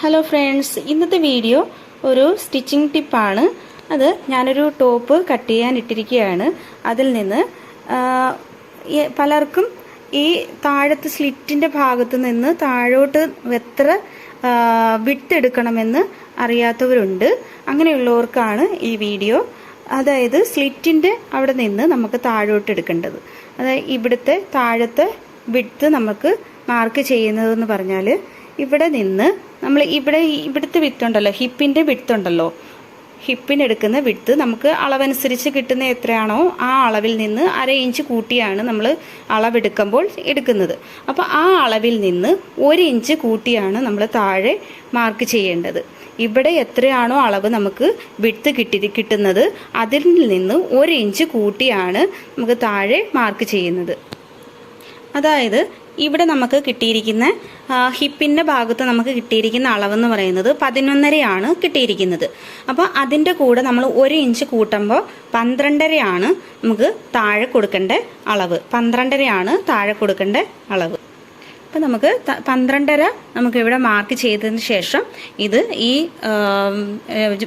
Hello friends ഇന്നത്തെ video ഒരു stitching ടിപ്പാണ് അത് ഞാനൊരു ടോപ്പ് കട്ട് ചെയ്യാൻ ഇട്ടിരിക്കുകയാണ്. അതിൽ നിന്ന് പലർക്കും ഈ താഴത്തെ സ്ലിറ്റിന്റെ ഭാഗത്ത് നിന്ന് താഴോട്ട് എത്ര വിട്ടെടുക്കണമെന്ന് അറിയാത്തവരുണ്ട്. അങ്ങനെയുള്ളവർക്കാണ് ഈ വീഡിയോ അതായത് സ്ലിറ്റിന്റെ അവിടെ നിന്ന് നമുക്ക് താഴോട്ട് എടുക്കേണ്ടത്. അതായത് ഇവിടുത്തെ താഴത്തെ വിട്ത്ത് നമുക്ക് മാർക്ക് ചെയ്യുന്നതെന്ന് പറഞ്ഞാൽ ഇവിടെ നിന്ന് നമ്മൾ ഇവിടെ ഇവിടുത്തെ വിത്തുണ്ടല്ലോ ഹിപ്പിന്റെ വിത്തുണ്ടല്ലോ ഹിപ്പിനെടുക്കുന്ന വിത്ത് നമുക്ക് അളവനുസരിച്ച് കിട്ടുന്ന എത്രയാണോ ആ അളവിൽ നിന്ന് അര ഇഞ്ച് കൂട്ടിയാണ് നമ്മൾ അളവെടുക്കുമ്പോൾ എടുക്കുന്നത്. അപ്പോൾ ആ അളവിൽ നിന്ന് ഒരു ഇഞ്ച് കൂട്ടിയാണ് നമ്മൾ താഴെ മാർക്ക് ചെയ്യേണ്ടത്. ഇവിടെ എത്രയാണോ അളവ് നമുക്ക് വിത്ത് കിട്ടി കിട്ടുന്നത് അതിൽ നിന്ന് ഒരു ഇഞ്ച് കൂട്ടിയാണ് നമുക്ക് താഴെ മാർക്ക് ചെയ്യുന്നത്. അതായത് ഇവിടെ നമുക്ക് കിട്ടിയിരിക്കുന്ന ഹിപ്പിന്റെ ഭാഗത്ത് നമുക്ക് കിട്ടിയിരിക്കുന്ന അളവെന്ന് പറയുന്നത് പതിനൊന്നരയാണ് കിട്ടിയിരിക്കുന്നത്. അപ്പോൾ അതിന്റെ കൂടെ നമ്മൾ ഒരു ഇഞ്ച് കൂട്ടുമ്പോൾ പന്ത്രണ്ടരയാണ് നമുക്ക് താഴെ കൊടുക്കേണ്ട അളവ്. പന്ത്രണ്ടരയാണ് താഴെ കൊടുക്കേണ്ട അളവ്. അപ്പോൾ നമുക്ക് പന്ത്രണ്ടര നമുക്ക് ഇവിടെ മാർക്ക് ചെയ്തതിന് ശേഷം ഇത് ഈ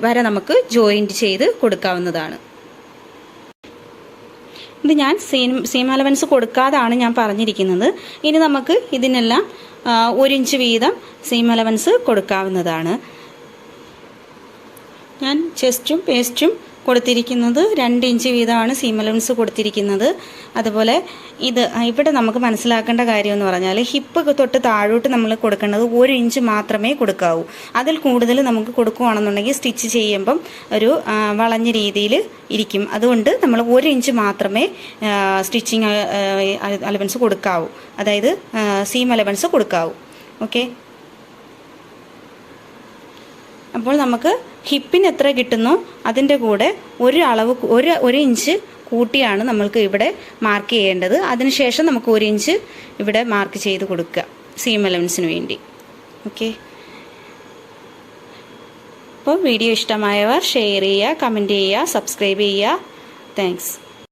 വര നമുക്ക് ജോയിന്റ് ചെയ്ത് കൊടുക്കാവുന്നതാണ്. ഇത് ഞാൻ സീം സീം അലവൻസ് കൊടുക്കാതാണ് ഞാൻ പറഞ്ഞിരിക്കുന്നത്. ഇനി നമുക്ക് ഇതിനെല്ലാം ഒരു ഇഞ്ച് വീതം സീം അലവൻസ് കൊടുക്കാവുന്നതാണ്. ഞാൻ ചെസ്റ്റും പേസ്റ്റും കൊടുത്തിരിക്കുന്നത് രണ്ട് ഇഞ്ച് വീതമാണ് സീം അലവൻസ് കൊടുത്തിരിക്കുന്നത്. അതുപോലെ ഇത് ഇവിടെ നമുക്ക് മനസ്സിലാക്കേണ്ട കാര്യം എന്ന് പറഞ്ഞാൽ ഹിപ്പ് തൊട്ട് താഴോട്ട് നമ്മൾ കൊടുക്കേണ്ടത് ഒരു ഇഞ്ച് മാത്രമേ കൊടുക്കാവൂ. അതിൽ കൂടുതൽ നമുക്ക് കൊടുക്കുകയാണെന്നുണ്ടെങ്കിൽ സ്റ്റിച്ച് ചെയ്യുമ്പം ഒരു വളഞ്ഞ രീതിയിൽ ഇരിക്കും. അതുകൊണ്ട് നമ്മൾ ഒരു ഇഞ്ച് മാത്രമേ സ്റ്റിച്ചിങ് അലവൻസ് കൊടുക്കാവൂ. അതായത് സീം അലവൻസ് കൊടുക്കാവൂ. ഓക്കെ അപ്പോൾ നമുക്ക് ഹിപ്പിന് എത്ര കിട്ടുന്നു? അതിന്റെ കൂടെ ഒരു അളവ് ഒരു ഒരു ഇഞ്ച് കൂട്ടിയാണ് നമ്മൾക്ക് ഇവിടെ മാർക്ക് ചെയ്യേണ്ടത്. അതിനുശേഷം നമുക്ക് ഒരു ഇഞ്ച് ഇവിടെ മാർക്ക് ചെയ്ത് കൊടുക്കുക. സീം അലവൻസിന് വേണ്ടി. ഓക്കെ അപ്പോൾ വീഡിയോ ഇഷ്ടമായവർ ഷെയർ ചെയ്യുക കമന്റ് ചെയ്യുക സബ്സ്ക്രൈബ് ചെയ്യുക. താങ്ക്സ്